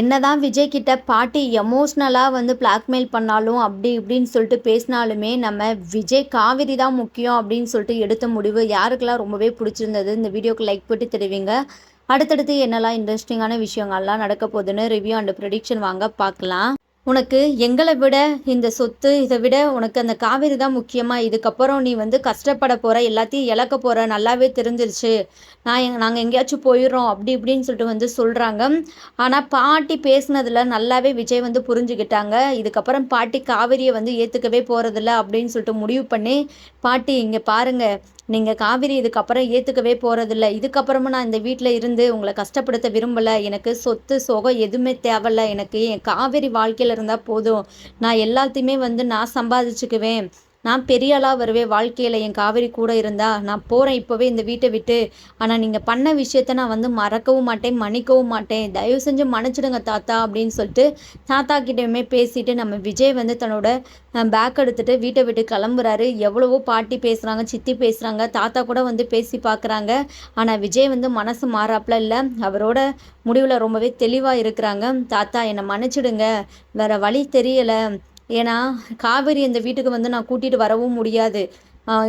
என்னதான் விஜய் கிட்ட பாட்டி எமோஷ்னலாக வந்து பிளாக்மெயில் பண்ணாலும் அப்படி இப்படின்னு சொல்லிட்டு பேசினாலுமே நம்ம விஜய் காவிரி தான் முக்கியம் அப்படின்னு சொல்லிட்டு எடுத்த முடிவு யாருக்கெல்லாம் ரொம்பவே பிடிச்சிருந்தது? இந்த வீடியோக்கு லைக் போட்டு தெரிவிங்க. அடுத்தடுத்து என்னெல்லாம் இன்ட்ரெஸ்டிங்கான விஷயங்கள்லாம் நடக்க போகுதுன்னு ரிவ்யூ அண்ட் ப்ரெடிக்ஷன் வாங்க பார்க்கலாம். உனக்கு எங்களை விட இந்த சொத்து இதை விட உனக்கு அந்த காவேரி தான் முக்கியமாக இதுக்கப்புறம் நீ வந்து கஷ்டப்பட போகிற எல்லாத்தையும் இழக்க போகிற நல்லாவே தெரிஞ்சிருச்சு. நான் எங் நாங்கள் எங்கேயாச்சும் போயிடுறோம் அப்படி இப்படின்னு சொல்லிட்டு வந்து சொல்கிறாங்க ஆனால் பாட்டி பேசுனதில் நல்லாவே விஜய் வந்து புரிஞ்சுக்கிட்டாங்க. இதுக்கப்புறம் பாட்டி காவேரியை வந்து ஏற்றுக்கவே போகிறதில்ல அப்படின்னு சொல்லிட்டு முடிவு பண்ணி பாட்டி இங்கே பாருங்கள் நீங்கள் காவிரி இதுக்கப்புறம் ஏற்றுக்கவே போகிறதில்ல இதுக்கப்புறமும் நான் இந்த வீட்டில் இருந்து உங்களை கஷ்டப்படுத்த விரும்பலை. எனக்கு சொத்து சுகம் எதுவுமே தேவையில்ல. எனக்கு என் காவிரி வாழ்க்கையில் இருந்தால் போதும். நான் எல்லாத்தையுமே வந்து நான் சம்பாதிச்சுக்குவேன். நான் பெரிய ஆளாக வருவேன் வாழ்க்கையில் என் காவேரி கூட இருந்தா நான் போகிறேன் இப்போவே இந்த வீட்டை விட்டு. ஆனால் நீங்கள் பண்ண விஷயத்த நான் வந்து மறக்கவும் மாட்டேன் மன்னிக்கவும் மாட்டேன். தயவு செஞ்சு மன்னிச்சிடுங்க தாத்தா அப்படின்னு சொல்லிட்டு தாத்தா கிட்டேயுமே பேசிட்டு நம்ம விஜய் வந்து தன்னோட பேக் எடுத்துகிட்டு வீட்டை விட்டு கிளம்புறாரு. எவ்வளவோ பாட்டி பேசுகிறாங்க சித்தி பேசுகிறாங்க தாத்தா கூட வந்து பேசி பார்க்குறாங்க ஆனால் விஜய் வந்து மனசு மாறாப்புல இல்லை. அவரோட முடிவில் ரொம்பவே தெளிவாக இருக்கிறாங்க. தாத்தா என்னை மன்னிச்சிடுங்க. வேறு வழி தெரியலை. ஏன்னா காவேரி இந்த வீட்டுக்கு வந்து நான் கூட்டிகிட்டு வரவும் முடியாது.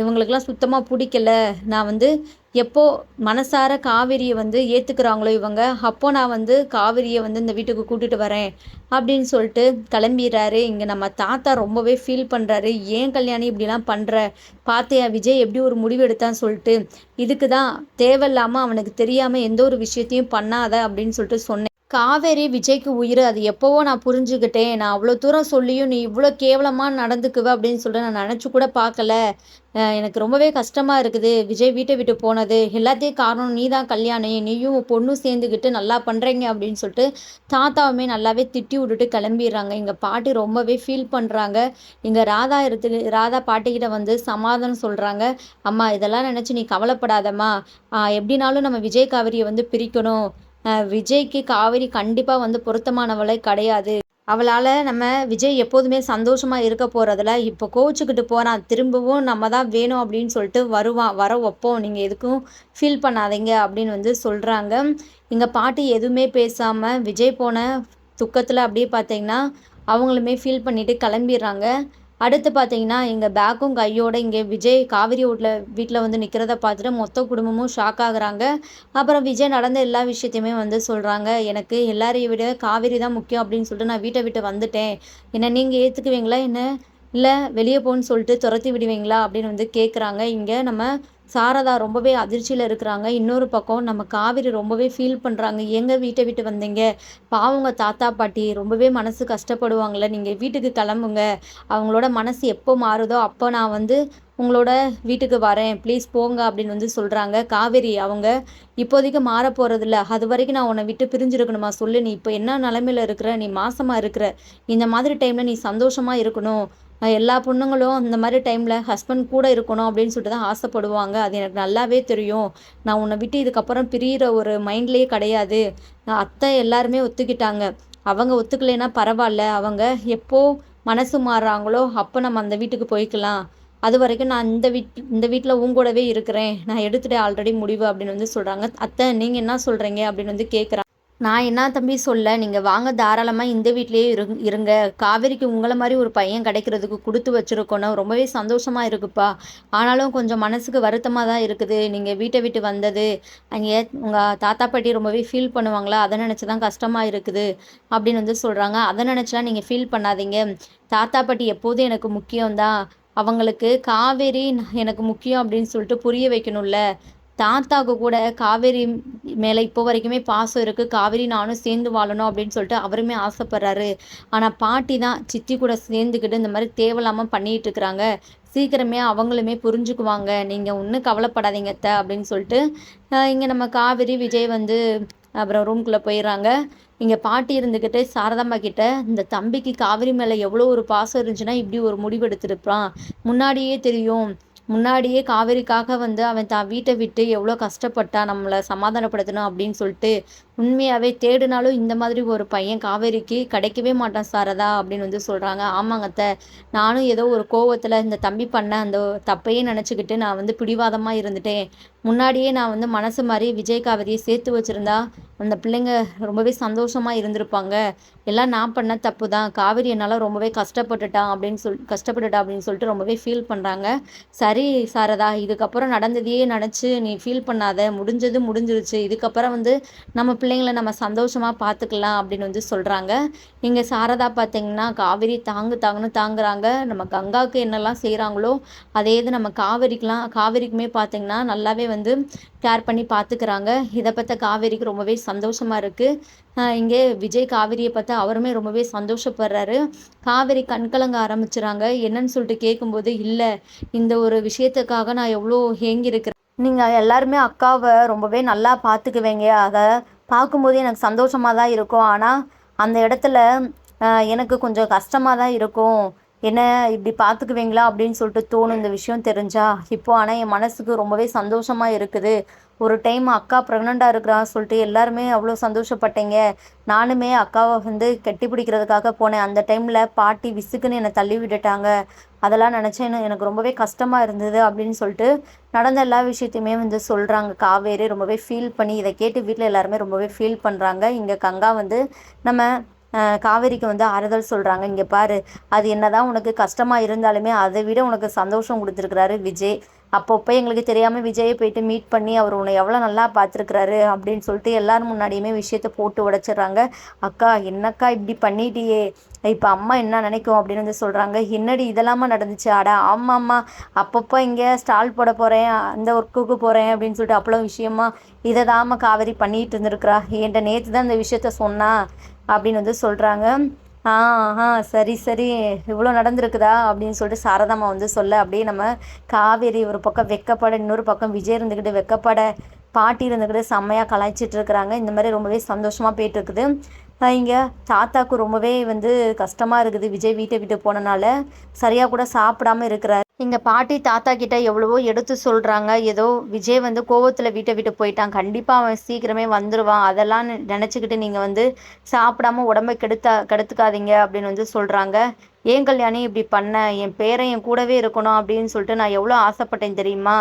இவங்களுக்கெல்லாம் சுத்தமாக பிடிக்கல. நான் வந்து எப்போ மனசார காவிரியை வந்து ஏற்றுக்கிறாங்களோ இவங்க அப்போ நான் வந்து காவிரியை வந்து இந்த வீட்டுக்கு கூட்டிகிட்டு வரேன் அப்படின்னு சொல்லிட்டு கிளம்பிடுறாரு. இங்கே நம்ம தாத்தா ரொம்பவே ஃபீல் பண்ணுறாரு ஏன் கல்யாணி இப்படிலாம் பண்ணுற பார்த்தியா விஜய் எப்படி ஒரு முடிவு எடுத்தான்னு சொல்லிட்டு இதுக்கு தான் தேவையில்லாமல் அவனுக்கு தெரியாமல் எந்த ஒரு விஷயத்தையும் பண்ணாத அப்படின்னு சொல்லிட்டு சொன்னேன். காவேரி விஜய்க்கு உயிர் அது எப்போவோ நான் புரிஞ்சுக்கிட்டேன் நான் அவ்வளோ தூரம் சொல்லியும் நீ இவ்வளோ கேவலமாக நடந்துக்குவ அப்படின்னு சொல்லிட்டு நான் நினச்சி கூட பார்க்கல. எனக்கு ரொம்பவே கஷ்டமாக இருக்குது. விஜய் வீட்டை விட்டு போனது. எல்லாத்தையும் காரணம் நீ தான் கல்யாணம் நீயும் பொண்ணும் சேர்ந்துக்கிட்டு நல்லா பண்ணுறீங்க அப்படின்னு சொல்லிட்டு தாத்தாவுமே நல்லாவே திட்டி விட்டுட்டு கிளம்பிடுறாங்க. எங்கள் பாட்டி ரொம்பவே ஃபீல் பண்ணுறாங்க இங்கே ராதா எடுத்து ராதா பாட்டிக்கிட்ட வந்து சமாதானம் சொல்கிறாங்க அம்மா இதெல்லாம் நினச்சி நீ கவலைப்படாதம்மா. எப்படினாலும் நம்ம விஜய் காவிரியை வந்து பிரிக்கணும். விஜய்க்கு காவேரி கண்டிப்பாக வந்து பொருத்தமானவளே கிடையாது. அவளால் நம்ம விஜய் எப்போதுமே சந்தோஷமாக இருக்க போகிறதுல இப்போ கோச்சுக்கிட்டு போகிறான் திரும்பவும் நம்ம தான் வேணும் அப்படின்னு சொல்லிட்டு வருவான் வர வைப்போம். நீங்கள் எதுக்கும் ஃபீல் பண்ணாதீங்க அப்படின்னு வந்து சொல்கிறாங்க எங்கள் பாட்டி எதுவுமே பேசாமல் விஜய் போன துக்கத்தில் அப்படியே பார்த்தீங்கன்னா அவங்களுமே ஃபீல் பண்ணிவிட்டு கிளம்பிடுறாங்க. அடுத்து பார்த்தீங்கன்னா எங்கள் பேக்கும் கையோட இங்கே விஜய் காவிரி வீட்டில் வீட்டில் வந்து நிற்கிறத பார்த்துட்டு மொத்த குடும்பமும் ஷாக் ஆகுறாங்க. அப்புறம் விஜய் நடந்த எல்லா விஷயத்தையுமே வந்து சொல்கிறாங்க எனக்கு எல்லாரையும் விட காவிரி தான் முக்கியம் அப்படின்னு சொல்லிட்டு நான் வீட்டை விட்டு வந்துட்டேன். என்ன நீங்கள் ஏற்றுக்குவீங்களா என்ன? இல்லை வெளியே போன்னு சொல்லிட்டு துரத்தி விடுவீங்களா அப்படின்னு வந்து கேட்குறாங்க இங்கே நம்ம சாரதா ரொம்பவே அதிர்ச்சியில் இருக்கிறாங்க. இன்னொரு பக்கம் நம்ம காவிரி ரொம்பவே ஃபீல் பண்ணுறாங்க எங்கள் வீட்டை விட்டு வந்தீங்க? பாவங்க தாத்தா பாட்டி ரொம்பவே மனசு கஷ்டப்படுவாங்களே நீங்கள் வீட்டுக்கு கிளம்புங்க. அவங்களோட மனசு எப்போ மாறுதோ அப்போ நான் வந்து உங்களோட வீட்டுக்கு வரேன். ப்ளீஸ் போங்க அப்படின்னு வந்து சொல்கிறாங்க காவேரி அவங்க இப்போதைக்கு மாற போகிறதில்ல அது வரைக்கும் நான் உன்னை விட்டு பிரிஞ்சிருக்கணுமா? சொல்லு. நீ இப்போ என்ன நிலமையில இருக்கிற? நீ மாசமாக இருக்கிற. இந்த மாதிரி டைமில் நீ சந்தோஷமாக இருக்கணும். எல்லா பொண்ணுங்களும் இந்த மாதிரி டைமில் ஹஸ்பண்ட் கூட இருக்கணும் அப்படின்னு சொல்லிட்டு தான் ஆசைப்படுவாங்க. அது எனக்கு நல்லாவே தெரியும். நான் உன்னை விட்டு இதுக்கப்புறம் பிரியிற ஒரு மைண்ட்லேயே கிடையாது. அத்தை எல்லாருமே ஒத்துக்கிட்டாங்க. அவங்க ஒத்துக்கலைன்னா பரவாயில்ல. அவங்க எப்போ மனசு மாறுறாங்களோ அப்போ நம்ம அந்த வீட்டுக்கு போய்க்கலாம். அது வரைக்கும் நான் இந்த வீட் இந்த வீட்டில் உங்கூடவே இருக்கிறேன். நான் எடுத்துகிட்டேன் ஆல்ரெடி முடிவு அப்படின்னு வந்து சொல்கிறாங்க அத்தை நீங்கள் என்ன சொல்கிறீங்க அப்படின்னு வந்து கேட்குறாங்க நான் என்ன தம்பி சொல்ல நீங்கள் வாங்க தாராளமாக இந்த வீட்லேயே இரு இருங்க. காவேரிக்கு உங்களை மாதிரி ஒரு பையன் கிடைக்கிறதுக்கு கொடுத்து வச்சுருக்கணும் ரொம்பவே சந்தோஷமாக இருக்குப்பா. ஆனாலும் கொஞ்சம் மனசுக்கு வருத்தமாக தான் இருக்குது. நீங்கள் வீட்டை விட்டு வந்தது அங்கே உங்கள் தாத்தா பாட்டி ரொம்பவே ஃபீல் பண்ணுவாங்களா? அதை நினச்சி தான் கஷ்டமாக இருக்குது. அப்படின்னு வந்து சொல்கிறாங்க அதை நினச்சிலாம் நீங்கள் ஃபீல் பண்ணாதீங்க. தாத்தா பாட்டி எப்போதும் எனக்கு முக்கியம்தான். அவங்களுக்கு காவேரி எனக்கு முக்கியம் அப்படின்னு சொல்லிட்டு புரிய வைக்கணும்ல. தாத்தாவுக்கு கூட காவேரி மேலே இப்போ வரைக்குமே பாசம் இருக்குது காவேரி நானும் சேர்ந்து வாழணும் அப்படின்னு சொல்லிட்டு அவருமே ஆசைப்படுறாரு. ஆனால் பாட்டி தான் சித்தி கூட சேர்ந்துக்கிட்டு இந்த மாதிரி தேவையில்லாமல் பண்ணிகிட்டு இருக்கிறாங்க. சீக்கிரமே அவங்களுமே புரிஞ்சுக்குவாங்க. நீங்கள் ஒன்றும் கவலைப்படாதீங்க த அப்படின்னு சொல்லிட்டு இங்கே நம்ம காவேரி விஜய் வந்து அப்புறம் ரூம்குள்ளே போயிடுறாங்க. இங்கே பாட்டி இருந்துக்கிட்டே சாரதாம்மா கிட்ட இந்த தம்பிக்கு காவிரி மேலே எவ்வளோ ஒரு பாசம் இருந்துச்சுன்னா இப்படி ஒரு முடிவெடுத்திருப்பான் முன்னாடியே தெரியும். முன்னாடியே காவேரிக்காக வந்து அவன் தான் வீட்டை விட்டு எவ்வளோ கஷ்டப்பட்டான் நம்மளை சமாதானப்படுத்தணும் அப்படின்னு சொல்லிட்டு உண்மையாகவே தேடினாலும் இந்த மாதிரி ஒரு பையன் காவேரிக்கு கிடைக்கவே மாட்டான் சாரதா அப்படின்னு வந்து சொல்கிறாங்க ஆமாங்கத்த நானும் ஏதோ ஒரு கோவத்தில் இந்த தம்பி பண்ண அந்த தப்பையே நினச்சிக்கிட்டு நான் வந்து பிடிவாதமாக இருந்துட்டேன். முன்னாடியே நான் வந்து மனசு மாதிரி விஜய் காவேரியை சேர்த்து வச்சுருந்தா அந்த பிள்ளைங்க ரொம்பவே சந்தோஷமாக இருந்திருப்பாங்க. எல்லாம் நான் பண்ண தப்பு தான். காவேரி என்னால் ரொம்பவே கஷ்டப்பட்டுட்டான் அப்படின்னு சொல் கஷ்டப்பட்டுட்டா அப்படின்னு சொல்லிட்டு ரொம்பவே ஃபீல் பண்ணுறாங்க சரி சாரதா இதுக்கப்புறம் நடந்ததையே நினச்சி நீ ஃபீல் பண்ணாத முடிஞ்சது முடிஞ்சிருச்சு. இதுக்கப்புறம் வந்து நம்ம பிள்ளைங்கள நம்ம சந்தோஷமாக பார்த்துக்கலாம் அப்படின்னு வந்து சொல்கிறாங்க இங்கே சாரதா பார்த்தீங்கன்னா காவேரி தாங்கு தாங்குன்னு தாங்குறாங்க. நம்ம கங்காவுக்கு என்னெல்லாம் செய்கிறாங்களோ அதே இது நம்ம காவேரிக்கெலாம் காவேரிக்குமே பார்த்தீங்கன்னா நல்லாவே வந்து கேர் பண்ணி பார்த்துக்கிறாங்க. இதை பற்ற காவேரிக்கு ரொம்பவே சந்தோஷமாக இருக்குது இங்கே விஜய் காவேரியை பார்த்தா அவருமே ரொம்பவே சந்தோஷப்படுறாரு. காவேரி கண்கலங்க ஆரம்பிச்சுறாங்க. என்னன்னு சொல்லிட்டு கேட்கும்போது இல்லை இந்த ஒரு விஷயத்துக்காக நான் எவ்வளோ ஏங்கியிருக்கிறேன். நீங்கள் எல்லாருமே அக்காவை ரொம்பவே நல்லா பார்த்துக்குவீங்க அதை பார்க்கும்போது எனக்கு சந்தோஷமாக தான் இருக்கும். ஆனால் அந்த இடத்துல எனக்கு கொஞ்சம் கஷ்டமாக தான் இருக்கும். என்ன இப்படி பார்த்துக்குவீங்களா அப்படின்னு சொல்லிட்டு தோணும் இந்த விஷயம் தெரிஞ்சா. இப்போ ஆனால் என் மனசுக்கு ரொம்பவே சந்தோஷமாக இருக்குது. ஒரு டைம் அக்கா ப்ரெக்னெண்ட்டாக இருக்கிறான்னு சொல்லிட்டு எல்லாருமே அவ்வளோ சந்தோஷப்பட்டீங்க. நானுமே அக்காவை வந்து கெட்டி பிடிக்கிறதுக்காக போனேன். அந்த டைமில் பாட்டி விசுக்குன்னு என்னை தள்ளி விட்டுட்டாங்க. அதெல்லாம் நினச்சேன். எனக்கு ரொம்பவே கஷ்டமாக இருந்தது அப்படின்னு சொல்லிட்டு நடந்த எல்லா விஷயத்தையுமே வந்து சொல்கிறாங்க காவேரி ரொம்பவே ஃபீல் பண்ணி இதை கேட்டு வீட்டில் எல்லாருமே ரொம்பவே ஃபீல் பண்ணுறாங்க இங்கே கங்கா வந்து நம்ம காவேரிக்கு வந்து ஆறுதல் சொல்கிறாங்க இங்கே பாரு அது என்னதான் உனக்கு கஷ்டமாக இருந்தாலுமே அதை விட உனக்கு சந்தோஷம் கொடுத்துருக்குறாரு விஜய். அப்பப்போ எங்களுக்கு தெரியாமல் விஜயை போயிட்டு மீட் பண்ணி அவர் உன்னை எவ்வளோ நல்லா பார்த்துருக்குறாரு அப்படின்னு சொல்லிட்டு எல்லோரும் முன்னாடியுமே விஷயத்த போட்டு உடச்சிட்றாங்க. அக்கா என்னக்கா இப்படி பண்ணிட்டியே? இப்போ அம்மா என்ன நினைக்கும் அப்படின்னு வந்து சொல்கிறாங்க என்னடி இதெல்லாமா நடந்துச்சு? அடா அம்மா அப்பப்போ இங்கே ஸ்டால் போட போகிறேன் அந்த ஒர்க்குக்கு போகிறேன் அப்படின்னு சொல்லிட்டு அப்பளோ விஷயமா இதை தாம்மா காவேரி பண்ணிகிட்டு இருந்திருக்கிறா. என்கிட்ட நேற்று தான் இந்த விஷயத்த சொன்னா அப்படின்னு வந்து சொல்கிறாங்க ஆ ஆ சரி சரி. இவ்வளோ நடந்திருக்குதா? அப்படின்னு சொல்லிட்டு சாரதாமா வந்து சொல்ல அப்படியே நம்ம காவேரி ஒரு பக்கம் வெக்கப்பட இன்னொரு பக்கம் விஜய் இருந்துக்கிட்டு வெக்கப்பட பாட்டி இருந்துக்கிட்டு செம்மையாக கலாய்ச்சிட்டு இருக்கிறாங்க. இந்த மாதிரி ரொம்பவே சந்தோஷமாக போயிட்டு இருக்குது இங்கே தாத்தாவுக்கு ரொம்பவே வந்து கஷ்டமாக இருக்குது விஜய் வீட்டை விட்டு போனனால. சரியாக கூட சாப்பிடாம இருக்கிறார். எங்கள் பாட்டி தாத்தா கிட்ட எவ்வளவோ எடுத்து சொல்கிறாங்க ஏதோ விஜய் வந்து கோவத்தில் வீட்டை விட்டு போயிட்டான். கண்டிப்பாக அவன் சீக்கிரமே வந்துடுவான் அதெல்லாம் நினச்சிக்கிட்டு நீங்கள் வந்து சாப்பிடாம உடம்பை கெடுத்தா கெடுத்துக்காதீங்க அப்படின்னு வந்து சொல்கிறாங்க ஏன் கல்யாணி இப்படி பண்ண? என் பேரன் என் கூடவே இருக்கணும் அப்படின்னு சொல்லிட்டு நான் எவ்வளோ ஆசைப்பட்டேன் தெரியுமா?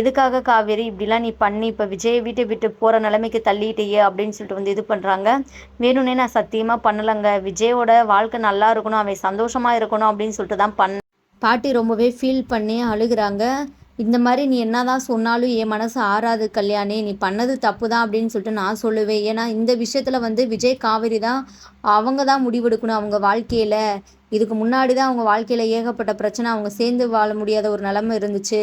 எதுக்காக காவேரி இப்படிலாம் நீ பண்ணி இப்போ விஜய் வீட்டை விட்டு போகிற நிலைமைக்கு தள்ளிட்டேயே அப்படின்னு சொல்லிட்டு வந்து இது பண்ணுறாங்க வேணும்னே நான் சத்தியமாக பண்ணலைங்க. விஜயோட வாழ்க்கை நல்லா இருக்கணும். அவன் சந்தோஷமாக இருக்கணும் அப்படின்னு சொல்லிட்டு தான் பண்ணேன். பாட்டி ரொம்பவே ஃபீல் பண்ணி அழுகிறாங்க. இந்த மாதிரி நீ என்ன தான் சொன்னாலும் என் மனசு ஆறாது கல்யாணி. நீ பண்ணது தப்பு தான் அப்படின்னு சொல்லிட்டு நான் சொல்லுவேன். ஏன்னா இந்த விஷயத்தில் வந்து விஜய் காவேரி தான் அவங்க தான் முடிவெடுக்கணும் அவங்க வாழ்க்கையில். இதுக்கு முன்னாடி தான் அவங்க வாழ்க்கையில் ஏகப்பட்ட பிரச்சனை. அவங்க சேர்ந்து வாழ முடியாத ஒரு நிலமை இருந்துச்சு.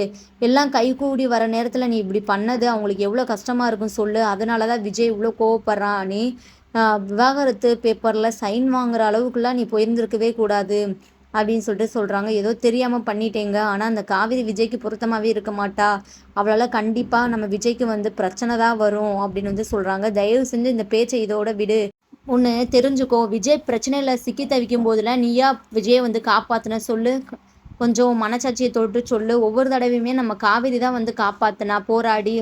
எல்லாம் கைகூடி வர நேரத்தில் நீ இப்படி பண்ணது அவங்களுக்கு எவ்வளோ கஷ்டமாக இருக்கும் சொல்லு. அதனால தான் விஜய் இவ்வளோ கோவப்படுறான் நீ விவாகரத்து பேப்பரில் சைன் வாங்குற அளவுக்குலாம் நீ போயிருந்திருக்கவே கூடாது. அப்படின்னு சொல்லிட்டு சொல்கிறாங்க ஏதோ தெரியாமல் பண்ணிட்டேங்க. ஆனால் அந்த காவிரி விஜய்க்கு பொருத்தமாகவே இருக்க மாட்டா. அவளால் கண்டிப்பாக நம்ம விஜய்க்கு வந்து பிரச்சனை தான் வரும் அப்படின்னு வந்து சொல்கிறாங்க தயவு செஞ்சு இந்த பேச்சை இதோட விடு. ஒன்று தெரிஞ்சுக்கோ. விஜய் பிரச்சனையில் சிக்கி தவிக்கும் போதில் நீயா விஜயை வந்து காப்பாற்றின சொல்லு. கொஞ்சம் மனசாட்சியை தொட்டு சொல்லு. ஒவ்வொரு தடவையுமே நம்ம காவேரி தான் வந்து காப்பாற்றினா போராடி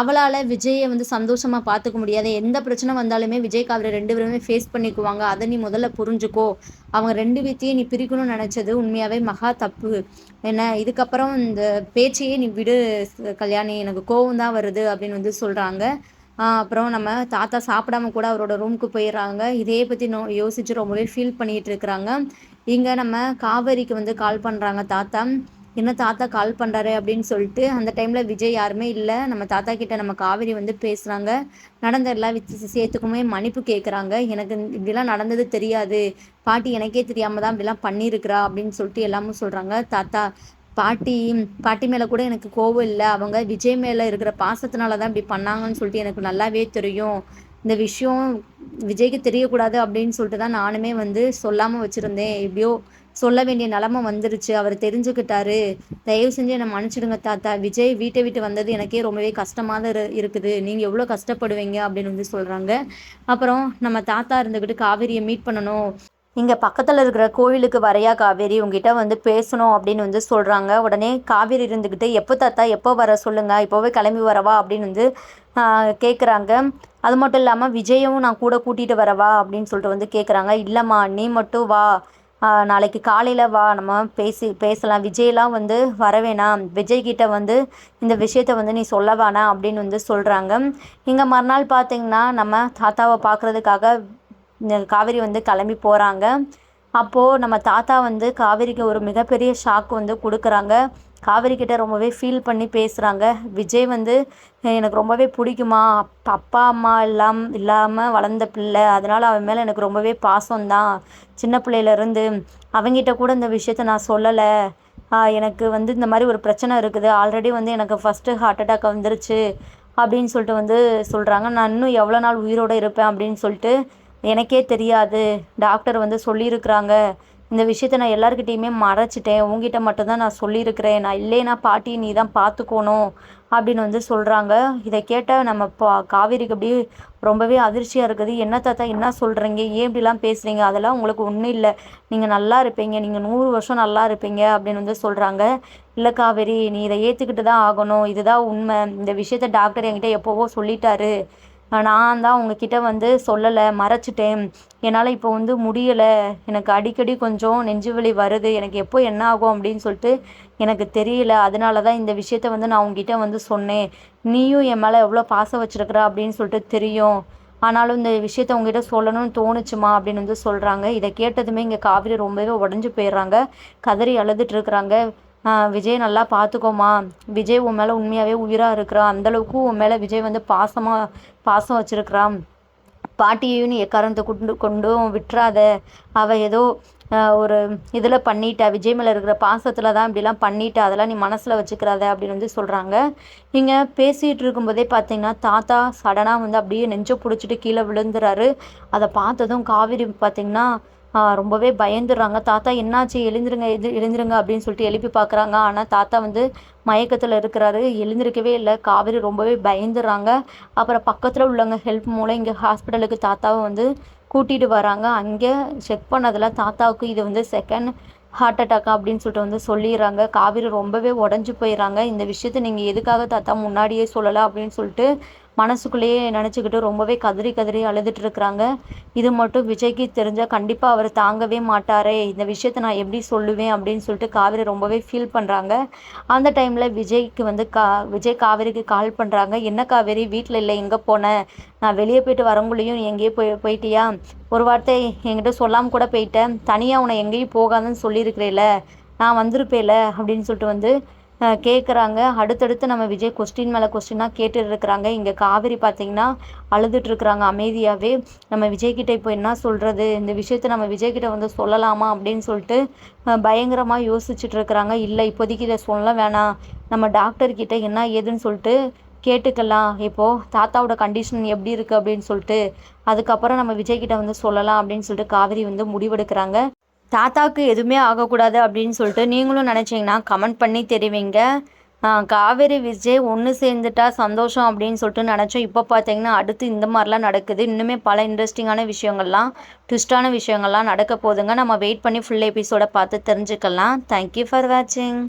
அவளால் விஜயை வந்து சந்தோஷமாக பார்த்துக்க முடியாது. எந்த பிரச்சனை வந்தாலுமே விஜய் காவிரி ரெண்டு பேருமே ஃபேஸ் பண்ணிக்குவாங்க. அதை நீ முதல்ல புரிஞ்சுக்கோ. அவங்க ரெண்டு பேர்த்தையும் நீ பிரிக்கணும்னு நினச்சது உண்மையாகவே மகா தப்பு. என்ன? இதுக்கப்புறம் இந்த பேச்சையே நீ விடு கல்யாணி. எனக்கு கோவம் தான் வருது அப்படின்னு வந்து சொல்கிறாங்க அப்புறம் நம்ம தாத்தா சாப்பிடாம கூட அவரோட ரூமுக்கு போயிடுறாங்க இதே பற்றி நோ யோசிச்சு ரொம்பவே ஃபீல் பண்ணிகிட்டு இருக்கிறாங்க. இங்கே நம்ம காவேரிக்கு வந்து கால் பண்ணுறாங்க தாத்தா. என்ன தாத்தா கால் பண்ணுறாரு அப்படின்னு சொல்லிட்டு அந்த டைமில் விஜய் யாருமே இல்லை. நம்ம தாத்தா கிட்ட நம்ம காவேரி வந்து பேசுகிறாங்க நடந்த எல்லா விஷயத்துக்குமே மன்னிப்பு கேட்குறாங்க எனக்கு இப்படிலாம் நடந்தது தெரியாது. பாட்டி எனக்கே தெரியாமல் தான் இப்படிலாம் பண்ணியிருக்கிறா அப்படின்னு சொல்லிட்டு எல்லாமும் சொல்கிறாங்க தாத்தா பாட்டி பாட்டி மேலே கூட எனக்கு கோவம் இல்லை. அவங்க விஜய் மேலே இருக்கிற பாசத்தினால தான் இப்படி பண்ணாங்கன்னு சொல்லிட்டு எனக்கு நல்லாவே தெரியும். இந்த விஷயம் விஜய்க்கு தெரியக்கூடாது அப்படின்னு சொல்லிட்டு தான் நானுமே வந்து சொல்லாமல் வச்சுருந்தேன். எப்படியோ சொல்ல வேண்டிய நிலமை வந்துருச்சு. அவர் தெரிஞ்சுக்கிட்டாரு. தயவு செஞ்சு என்னை மன்னிச்சிடுங்க தாத்தா. விஜய் வீட்டை விட்டு வந்தது எனக்கே ரொம்பவே கஷ்டமாக தான் இருக்குது. நீங்கள் எவ்வளோ கஷ்டப்படுவீங்க அப்படின்னு வந்து சொல்கிறாங்க அப்புறம் நம்ம தாத்தா இருந்துக்கிட்டு காவேரியை மீட் பண்ணணும். இங்கே பக்கத்தில் இருக்கிற கோவிலுக்கு வரையா காவேரி உங்ககிட்ட வந்து பேசணும் அப்படின்னு வந்து சொல்கிறாங்க உடனே காவேரி இருந்துக்கிட்டு எப்போ தாத்தா எப்போ வர சொல்லுங்கள் இப்போவே கிளம்பி வரவா? அப்படின்னு வந்து கேட்குறாங்க அது மட்டும் இல்லாமல் விஜயும் நான் கூட கூட்டிகிட்டு வரவா? அப்படின்னு சொல்லிட்டு வந்து கேட்குறாங்க இல்லைம்மா நீ மட்டும் வா. நாளைக்கு காலையில் வா. நம்ம பேசி பேசலாம். விஜய்லாம் வந்து வர வேணாம். விஜய்கிட்ட வந்து இந்த விஷயத்த வந்து நீ சொல்ல வேணாம் அப்படின்னு வந்து சொல்கிறாங்க இங்கே மறுநாள் பார்த்திங்கன்னா நம்ம தாத்தாவை பார்க்குறதுக்காக காவேரி வந்து கிளம்பி போகிறாங்க அப்போது நம்ம தாத்தா வந்து காவேரிக்கு ஒரு மிகப்பெரிய ஷாக் வந்து கொடுக்குறாங்க. காவேரி கிட்ட ரொம்பவே ஃபீல் பண்ணி பேசுகிறாங்க விஜய் வந்து எனக்கு ரொம்பவே பிடிக்குமா? அப்பா அம்மா எல்லாம் இல்லாமல் வளர்ந்த பிள்ளை. அதனால் அவன் மேலே எனக்கு ரொம்பவே பாசம்தான். சின்ன பிள்ளையிலேருந்து அவங்கிட்ட கூட இந்த விஷயத்த நான் சொல்லலை. எனக்கு வந்து இந்த மாதிரி ஒரு பிரச்சனை இருக்குது. ஆல்ரெடி வந்து எனக்கு ஃபஸ்ட்டு ஹார்ட் அட்டாக் வந்துருச்சு. அப்படின்னு சொல்லிட்டு வந்து சொல்கிறாங்க நான் இன்னும் எவ்வளோ நாள் உயிரோடு இருப்பேன்? அப்படின்னு சொல்லிட்டு எனக்கே தெரியாது. டாக்டர் வந்து சொல்லியிருக்கிறாங்க. இந்த விஷயத்த நான் எல்லாருக்கிட்டேயுமே மறைச்சிட்டேன். உங்ககிட்ட மட்டும்தான் நான் சொல்லியிருக்கிறேன். நான் இல்லைனா பாட்டி நீ தான் பார்த்துக்கணும் அப்படின்னு வந்து சொல்கிறாங்க இதை கேட்டால் நம்ம பா காவேரிக்கு அப்படியே ரொம்பவே அதிர்ச்சியாக இருக்குது. என்ன தாத்தா என்ன சொல்கிறீங்க ஏன் இப்படிலாம் பேசுகிறீங்க அதெல்லாம் உங்களுக்கு ஒன்றும் இல்லை. நீங்கள் நல்லா இருப்பீங்க. நீங்கள் நூறு வருஷம் நல்லா இருப்பீங்க. அப்படின்னு வந்து சொல்கிறாங்க இல்லை காவேரி நீ இதை ஏற்றுக்கிட்டு தான் ஆகணும். இதுதான் உண்மை. இந்த விஷயத்த டாக்டர் என்கிட்ட எப்போவோ சொல்லிட்டாரு. நான் தான் உங்ககிட்ட வந்து சொல்லலை மறைச்சிட்டேன். என்னால் இப்போ வந்து முடியலை. எனக்கு அடிக்கடி கொஞ்சம் நெஞ்சு வலி வருது. எனக்கு எப்போ என்ன ஆகும் அப்படின்னு சொல்லிட்டு எனக்கு தெரியல. அதனால தான் இந்த விஷயத்த வந்து நான் உங்ககிட்ட வந்து சொன்னேன். நீயும் என் மேலே எவ்வளோ பாசம் வச்சுருக்குற அப்படின்னு சொல்லிட்டு தெரியும். ஆனாலும் இந்த விஷயத்த உங்ககிட்ட சொல்லணும்னு தோணுச்சுமா அப்படின்னு வந்து சொல்கிறாங்க இதை கேட்டதுமே இங்கே காவிரி ரொம்பவே உடஞ்சி போயிடுறாங்க. கதறி அழுதுட்டுருக்குறாங்க விஜய் நல்லா பார்த்துக்கோமா விஜய் உன் மேலே உண்மையாகவே உயிராக இருக்கிறான் அந்தளவுக்கு உன் மேலே விஜய் வந்து பாசமாக பாசம் வச்சுருக்கிறான். பாட்டியையும் நீ எக்காரணத்தை கொண்டு கொண்டும் விட்டுறாத. அவள் ஏதோ ஒரு இதில் பண்ணிட்டா. விஜய் மேலே இருக்கிற பாசத்தில் தான் இப்படிலாம் பண்ணிட்டா. அதெல்லாம் நீ மனசில் வச்சுக்கிறாத அப்படின்னு வந்து சொல்கிறாங்க இங்கே பேசிகிட்டு இருக்கும்போதே பார்த்தீங்கன்னா தாத்தா சடனாக வந்து அப்படியே நெஞ்சை பிடிச்சிட்டு கீழே விழுந்துறாரு. அதை பார்த்ததும் காவிரி பார்த்திங்கன்னா ரொம்பவே பயந்துடுறாங்க. தாத்தா என்னாச்சு? எழுந்துருங்க எது எழுந்துருங்க அப்படின்னு சொல்லிட்டு எழுப்பி பார்க்குறாங்க. ஆனால் தாத்தா வந்து மயக்கத்தில் இருக்கிறாரு. எழுந்திருக்கவே இல்லை. காவேரி ரொம்பவே பயந்துடுறாங்க. அப்புறம் பக்கத்தில் உள்ளவங்க ஹெல்ப் மூலம் இங்கே ஹாஸ்பிட்டலுக்கு தாத்தாவை வந்து கூட்டிகிட்டு வராங்க. அங்கே செக் பண்ணதில் தாத்தாவுக்கு இது வந்து செகண்ட் ஹார்ட் அட்டாக் அப்படின்னு சொல்லிட்டு வந்து சொல்லிடுறாங்க. காவிரி ரொம்பவே உடஞ்சி போயிடுறாங்க. இந்த விஷயத்த நீங்கள் எதுக்காக தாத்தா முன்னாடியே சொல்லலை? அப்படின்னு சொல்லிட்டு மனசுக்குள்ளேயே நினச்சிக்கிட்டு ரொம்பவே கதறி கதறி அழுதுட்டு இருக்கிறாங்க இது மட்டும் விஜய்க்கு தெரிஞ்சால் கண்டிப்பாக அவர் தாங்கவே மாட்டாரே. இந்த விஷயத்தை நான் எப்படி சொல்லுவேன் அப்படின்னு சொல்லிட்டு காவேரி ரொம்பவே ஃபீல் பண்ணுறாங்க அந்த டைமில் விஜய்க்கு வந்து கா விஜய் காவேரிக்கு கால் பண்ணுறாங்க என்ன காவேரி வீட்டில் இல்லை எங்கே போனேன் நான் வெளியே போயிட்டு வரங்குள்ளேயும் எங்கேயே போய் போயிட்டியா? ஒரு வார்த்தை என்கிட்ட சொல்லாமல் கூட போயிட்டேன் தனியாக உன்னை எங்கேயும் போகாதுன்னு சொல்லியிருக்கிறேல. நான் வந்திருப்பேல அப்படின்னு சொல்லிட்டு வந்து கேட்குறாங்க அடுத்தடுத்து நம்ம விஜய் கொஸ்டின் மேலே கொஸ்டினாக கேட்டுட்டு இருக்கிறாங்க இங்கே காவேரி பார்த்தீங்கன்னா அழுதுட்டுருக்குறாங்க அமைதியாகவே நம்ம விஜய்கிட்ட இப்போ என்ன சொல்கிறது இந்த விஷயத்த நம்ம விஜய்கிட்ட வந்து சொல்லலாமா அப்படின்னு சொல்லிட்டு பயங்கரமாக யோசிச்சுட்டு இருக்கிறாங்க இல்லை இப்போதைக்கு இதை சொல்ல வேணாம். நம்ம டாக்டர்கிட்ட என்ன ஏதுன்னு சொல்லிட்டு கேட்டுக்கலாம். இப்போது தாத்தாவோட கண்டிஷன் எப்படி இருக்குது அப்படின்னு சொல்லிட்டு அதுக்கப்புறம் நம்ம விஜய்கிட்ட வந்து சொல்லலாம் அப்படின்னு சொல்லிட்டு காவேரி வந்து முடிவெடுக்கிறாங்க. தாத்தாவுக்கு எதுவுமே ஆகக்கூடாது அப்படின்னு சொல்லிட்டு நீங்களும் நினச்சிங்கன்னா கமெண்ட் பண்ணி தெரிவிங்க. காவேரி விஜய் ஒன்று சேர்ந்துட்டா சந்தோஷம் அப்படின்னு சொல்லிட்டு நினச்சோம். இப்போ பார்த்தீங்கன்னா அடுத்து இந்த மாதிரிலாம் நடக்குது. இன்னுமே பல இன்ட்ரெஸ்டிங்கான விஷயங்கள்லாம் ட்விஸ்டான விஷயங்கள்லாம் நடக்க போதுங்க நம்ம வெயிட் பண்ணி ஃபுல் எபிசோடை பார்த்து தெரிஞ்சுக்கலாம். தேங்க்யூ ஃபார் வாட்சிங்